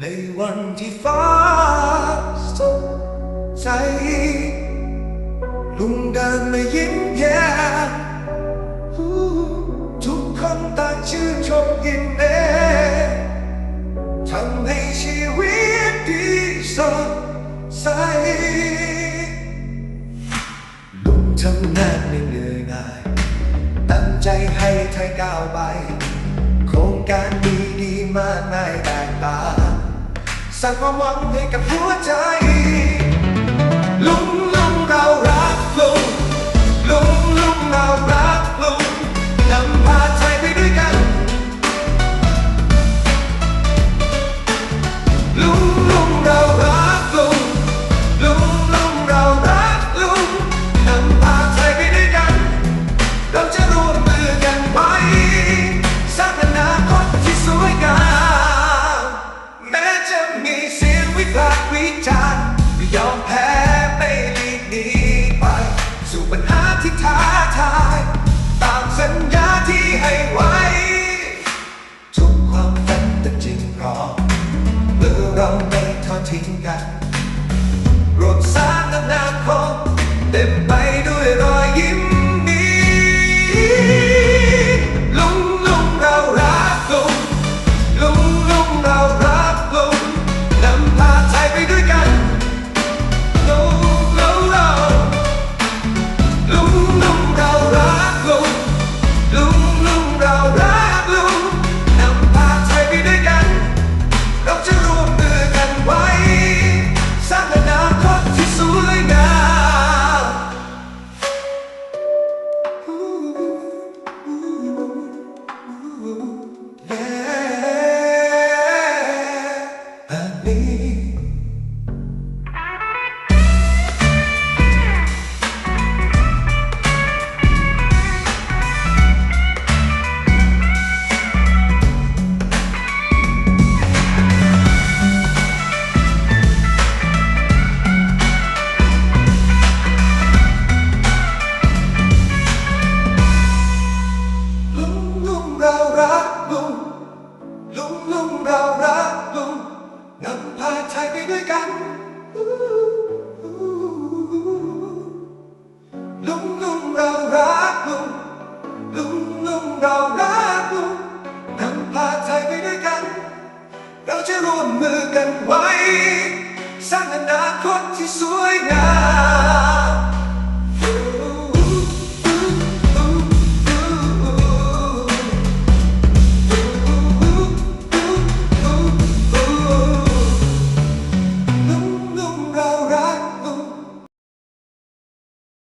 ในวันที่ฟ้าสดใส ลุงเดินมายิ้มแย้มทุกคนต่างชื่นชมยินดีทำให้ชีวิตดีสดใส ลุงทำงานไม่เหนื่อยง่าย ตั้งใจให้ไทยก้าวไป โครงการดีดีๆมากมายแตกต่าง สร้างความหวังให้กับหัวใจ เราไม่ทอดทิ้งกันรวมสร้างอนาคตเต็มไป ลุงลุงเรารักลุงลุงลุงเรารักลุงนำพาไทยไปด้วยกัน เราจะร่วมมือกันไว้ สร้างอนาคตที่สวยงาม